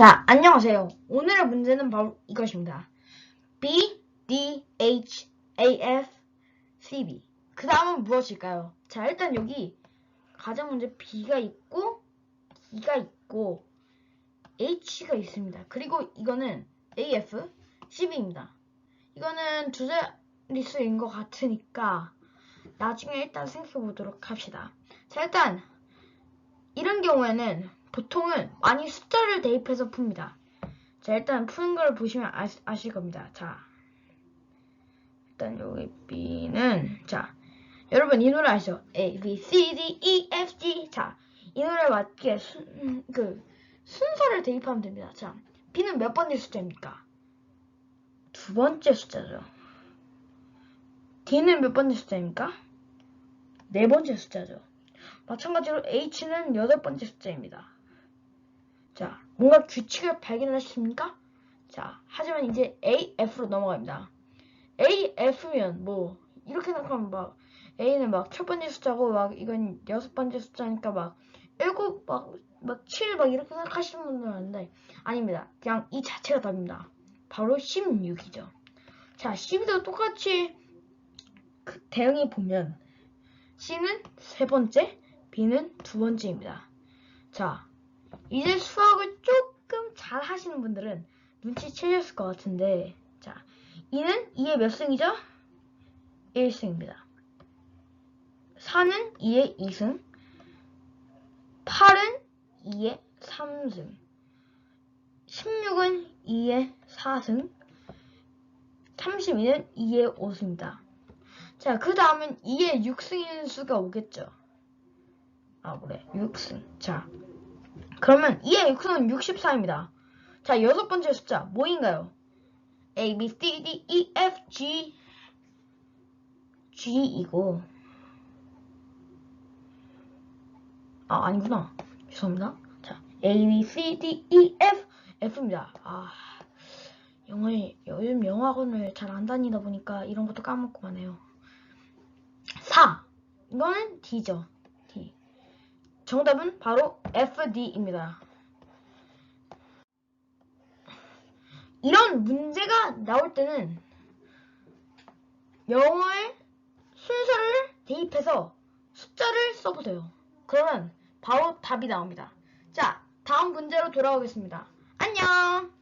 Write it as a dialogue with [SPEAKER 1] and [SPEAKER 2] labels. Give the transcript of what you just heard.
[SPEAKER 1] 자, 안녕하세요. 오늘의 문제는 바로 이것입니다. B, D, H, A, F, C, B. 그 다음은 무엇일까요? 자, 일단 여기 가장 먼저 B가 있고, D가 있고, H가 있습니다. 그리고 이거는 A, F, C, B입니다. 이거는 두 자릿수인 것 같으니까 나중에 일단 생각해 보도록 합시다. 자, 일단 이런 경우에는 보통은 많이 숫자를 대입해서 풉니다. 자, 일단 푸는 걸 보시면 아, 실 겁니다. 자, 일단 여기 B는 자, 여러분 이 노래 아시죠? A, B, C, D, E, F, G. 자, 이 노래에 맞게 순, 음, 그 순서를 대입하면 됩니다. 자, B는 몇 번째 숫자입니까? 두 번째 숫자죠. D는 몇 번째 숫자입니까? 네 번째 숫자죠. 마찬가지로 H는 여덟 번째 숫자입니다. 자, 뭔가 규칙을 발견하십니까? 자, 하지만 이제 AF로 넘어갑니다. AF면 뭐 이렇게 생각하면 막 A는 막 첫 번째 숫자고 막 이건 여섯 번째 숫자니까 막 일곱 막막 칠막 이렇게 생각하시는 분들은 아는데 아닙니다. 그냥 이 자체가 답입니다. 바로 16이죠. 자, 12도 똑같이 그 대응해 보면 C는 세 번째, B는 두 번째입니다. 자, 이제 수학을 조금 잘 하시는 분들은 눈치채셨을 것 같은데, 자, 2는 2의 몇 승이죠? 1승입니다. 4는 2의 2승, 8은 2의 3승, 16은 2의 4승, 32는 2의 5승입니다. 자, 그 다음은 2의 6승인 수가 오겠죠. 아, 그래. 6승. 자, 그러면 2의 6승은 64입니다. 자, 여섯 번째 숫자, 뭐인가요? A, B, C, D, E, F, G. G이고. 아, 아니구나. 죄송합니다. 자, A, B, C, D, E, F, F입니다. 아, 영어에, 요즘 영어학원을 잘 안 다니다 보니까 이런 것도 까먹고 마네요. 4. 이거는 D죠. D. 정답은 바로 FD입니다. 이런 문제가 나올 때는 영어의 순서를 대입해서 숫자를 써보세요. 그러면 바로 답이 나옵니다. 자, 다음 문제로 돌아오겠습니다. 안녕!